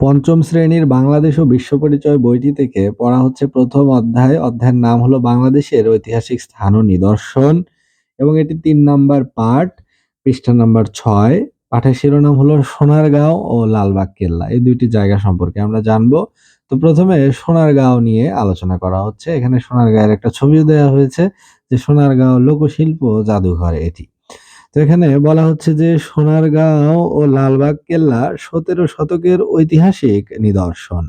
পঞ্চম শ্রেণির বাংলাদেশ ও বিশ্ব পরিচয় বইটি থেকে পড়া হচ্ছে প্রথম অধ্যায়। অধ্যায়ের নাম হলো বাংলাদেশের ঐতিহাসিক স্থান ও নিদর্শন এবং এটি তিন নাম্বার পাঠ, পৃষ্ঠা নাম্বার ছয়। পাঠের শিরোনাম হলো সোনারগাঁও ও লালবাগ কেল্লা। এই দুইটি জায়গা সম্পর্কে আমরা জানব। তো প্রথমে সোনারগাঁও নিয়ে আলোচনা করা হচ্ছে। এখানে সোনারগাঁয়ের একটা ছবিও দেওয়া হয়েছে যে সোনারগাঁও লোকশিল্প জাদুঘর এটি। তো এখানে বলা হচ্ছে যে সোনারগাঁও ও লালবাগ কেল্লা সতেরো শতকের ঐতিহাসিক নিদর্শন।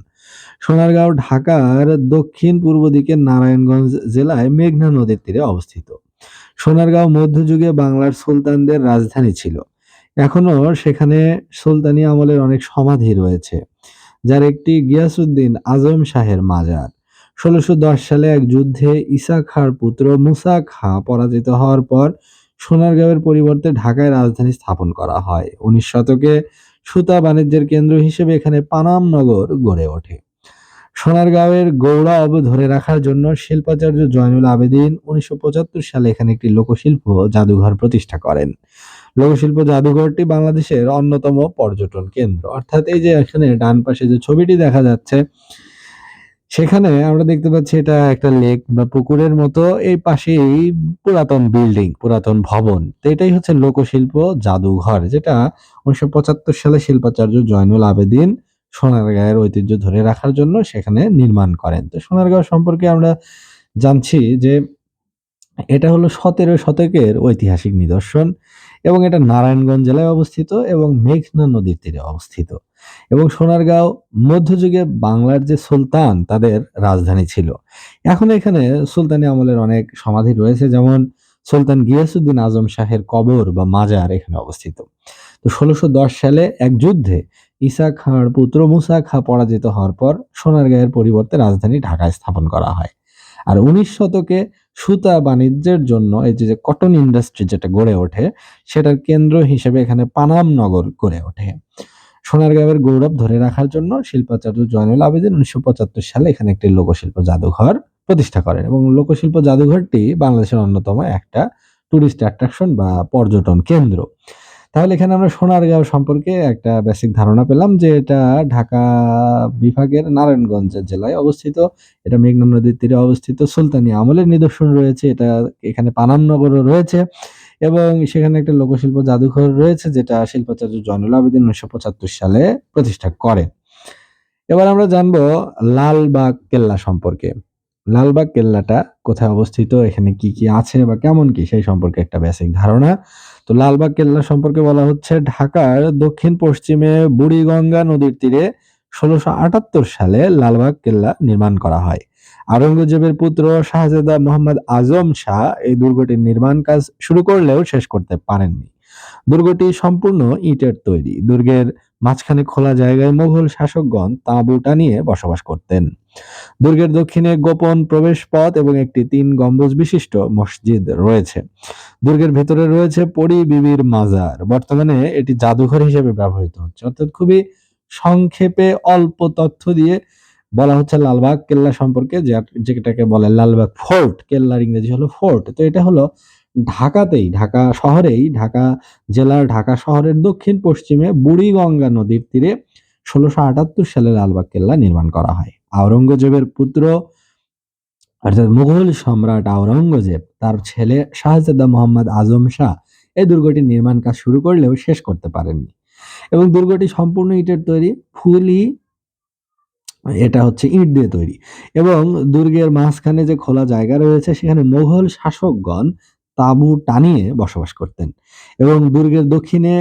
সোনারগাঁও, ঢাকার দক্ষিণ পূর্ব দিকে নারায়ণগঞ্জ জেলায় মেঘনা নদীর তীরে অবস্থিত। সোনারগাঁও মধ্যযুগে বাংলার সুলতানদের রাজধানী ছিল। এখনও সেখানে সুলতানি আমলের অনেক সমাধি রয়েছে, যার একটি গিয়াসুদ্দিন আজম শাহের মাজার। ষোলোশো সালে এক যুদ্ধে ইসা খাঁর পুত্র মুসা খাঁ পরাজিত হওয়ার পর সোনারগাঁওয়ের পরিবর্তে ঢাকায় রাজধানী স্থাপন করা হয়। উনিশ শতকে সুতা বাণিজ্যের কেন্দ্র হিসেবে এখানে পানাম নগর গড়ে ওঠে। সোনারগাঁওয়ের গৌরব ধরে রাখার জন্য শিল্পাচার্য জয়নুল আবেদিন উনিশশো পঁচাত্তর সালে এখানে একটি লোকশিল্প জাদুঘর প্রতিষ্ঠা করেন। লোকশিল্প জাদুঘরটি বাংলাদেশের অন্যতম পর্যটন কেন্দ্র। অর্থাৎ এই যে এখানে ডান পাশে যে ছবিটি দেখা যাচ্ছে সেখানে আমরা দেখতে পাচ্ছি এটা একটা লেক বা পুকুরের মতো, এই পাশেই পুরাতন বিল্ডিং, পুরাতন ভবন। তো এটাই হচ্ছে লোকশিল্প জাদুঘর, যেটা উনিশশো পঁচাত্তর সালে শিল্পাচার্য জয়নুল আবেদিন সোনারগাঁয়ের ঐতিহ্য ধরে রাখার জন্য সেখানে নির্মাণ করেন। তো সোনারগাঁও সম্পর্কে আমরা জানছি যে এটা হলো সতেরো শতকের ঐতিহাসিক নিদর্শন। এবং এটা নারায়ণগঞ্জ জেলায় অবস্থিত এবং মেঘনা নদীর তীরে অবস্থিত। এবং সোনারগাঁও মধ্যযুগে বাংলার যে সুলতান, তাদের রাজধানী ছিল। এখন এখানে সুলতানি আমলের অনেক সমাধি রয়েছে, যেমন সুলতান গিয়াসুদ্দিন আজম শাহের কবর বা মাজার এখানে অবস্থিত। তো ষোলোশো সালে এক যুদ্ধে ইসা খাঁর পুত্র মুসা খাঁ পরাজিত হওয়ার পর সোনারগাঁয়ের পরিবর্তে রাজধানী ঢাকায় স্থাপন করা হয়। আর উনিশ শতকে সুতা বাণিজ্যের জন্য এই যে কটন ইন্ডাস্ট্রি যেটা গড়ে ওঠে, সেটার কেন্দ্র হিসেবে এখানে পানাম নগর গড়ে ওঠে। সোনারগাঁওয়ের গৌরব ধরে রাখার জন্য শিল্পাচার্য জয়নুল আবেদিন উনিশশো পঁচাত্তর সালে এখানে একটি লোকশিল্প জাদুঘর প্রতিষ্ঠা করেন এবং লোকশিল্প জাদুঘরটি বাংলাদেশের অন্যতম একটা টুরিস্ট অ্যাট্রাকশন বা পর্যটন কেন্দ্র। তাহলে এখানে আমরা সোনারগাঁও সম্পর্কে একটা বেসিক ধারণা পেলাম যে এটা ঢাকা বিভাগের নারায়ণগঞ্জ জেলায় অবস্থিত। এটা মেঘনা নদীর তীরে অবস্থিত। সুলতানি আমলের নিদর্শন রয়েছে। এটা এখানে পানামনগরও রয়েছে এবং সেখানে একটা লোকশিল্প জাদুঘর রয়েছে যেটা শিল্পাচার্য জয়নুল আবেদিন উনিশশো পঁচাত্তর সালে প্রতিষ্ঠা করে। এবার আমরা জানব লালবাগ কেল্লা সম্পর্কে। লালবাগ কেল্লাটা কোথায় অবস্থিত? এখানে কি কি আছে বা কেমন কি? সেই সম্পর্কে একটা বেসিক ধারণা। তো লালবাগ কেল্লা সম্পর্কে বলা হচ্ছে, ঢাকার দক্ষিণ পশ্চিমে বুড়িগঙ্গা নদীর তীরে ষোলোশো আটাত্তর সালে লালবাগ কেল্লা নির্মাণ করা হয়। আওরঙ্গজেবের পুত্র শাহজাদা মোহাম্মদ আজম শাহ এই দুর্গটির নির্মাণ কাজ শুরু করলেও শেষ করতে পারেননি। দুর্গটি সম্পূর্ণ ইটের তৈরি। দুর্গের মাঝখানে খোলা জায়গায় মোগল শাসকগণ তাঁবু টানিয়ে বসবাস করতেন। দুর্গের দক্ষিণে গোপন প্রবেশ পথ এবং একটি তিন গম্বুজ বিশিষ্ট মসজিদ রয়েছে। দুর্গের ভেতরে রয়েছে পরি বিবির মাজার। বর্তমানে এটি জাদুঘর হিসেবে ব্যবহৃত হচ্ছে। অর্থাৎ খুবই সংক্ষেপে অল্প তথ্য দিয়ে বলা হচ্ছে লালবাগ কেল্লা সম্পর্কে যেটাকে বলে লালবাগ ফোর্ট। কেল্লার ইংরেজি হলো ফোর্ট। তো এটা হলো ঢাকাতেই, ঢাকা শহরেই, ঢাকা জেলার ঢাকা শহরের দক্ষিণ পশ্চিমে বুড়িগঙ্গা নদীর তীরে ষোলোশো আটাত্তর সালে লালবাগ কেল্লা নির্মাণ করা হয়। আওরঙ্গজেবের পুত্র, অর্থাৎ মুঘল সম্রাট আওরঙ্গজেব, তার ছেলে শাহজাদা মোহাম্মদ আজম শাহ এই দুর্গটির নির্মাণ কাজ শুরু করলেও শেষ করতে পারেননি। এবং দুর্গটি সম্পূর্ণ ইটের তৈরি, ফুলি, এটা হচ্ছে ইট দিয়ে তৈরি। এবং দুর্গের মাঝখানে যে খোলা জায়গা রয়েছে, সেখানে মোঘল শাসকগণ তাঁবু টানিয়ে বসবাস করতেন এবং দুর্গের দক্ষিণে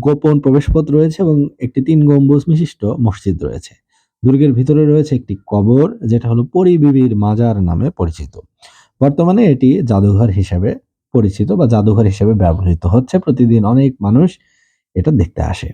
গোপন প্রবেশপথ রয়েছে এবং একটি তিন গম্বুজ বিশিষ্ট মসজিদ রয়েছে। দুর্গের ভিতরে রয়েছে একটি কবর, যেটা হলো পরিবিবির মাজার নামে পরিচিত। বর্তমানে এটি জাদুঘর হিসেবে পরিচিত বা জাদুঘর হিসেবে ব্যবহৃত হচ্ছে। প্রতিদিন অনেক মানুষ এটা দেখতে আসে।